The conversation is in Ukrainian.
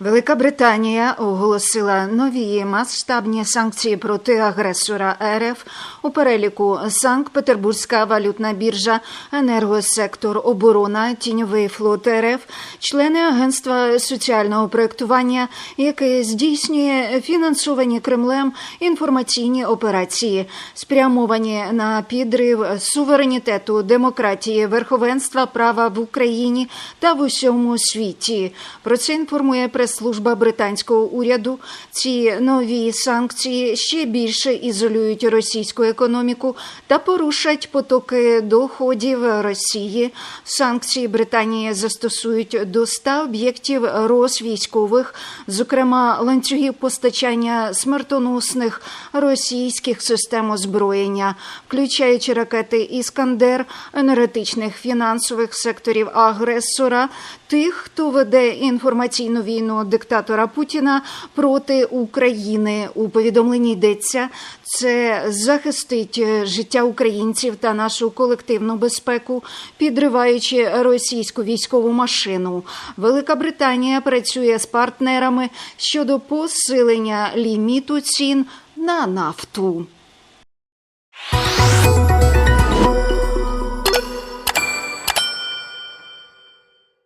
Велика Британія оголосила нові масштабні санкції проти агресора РФ у переліку Санкт-Петербурзька валютна біржа, енергосектор, оборона, тіньовий флот РФ, члени агентства соціального проєктування, яке здійснює фінансовані Кремлем інформаційні операції, спрямовані на підрив суверенітету, демократії, верховенства права в Україні та в усьому світі. Про це інформує прес-служба британського уряду. Ці нові санкції ще більше ізолюють російську економіку та порушать потоки доходів Росії. Санкції Британії застосують до 100 об'єктів розвійськових, зокрема ланцюгів постачання смертоносних російських систем озброєння, включаючи ракети Іскандер, енергетичних фінансових секторів агресора, тих, хто веде інформаційну війну диктатора Путіна проти України. У повідомленні йдеться, це захистить життя українців та нашу колективну безпеку, підриваючи російську військову машину. Велика Британія працює з партнерами щодо посилення ліміту цін на нафту.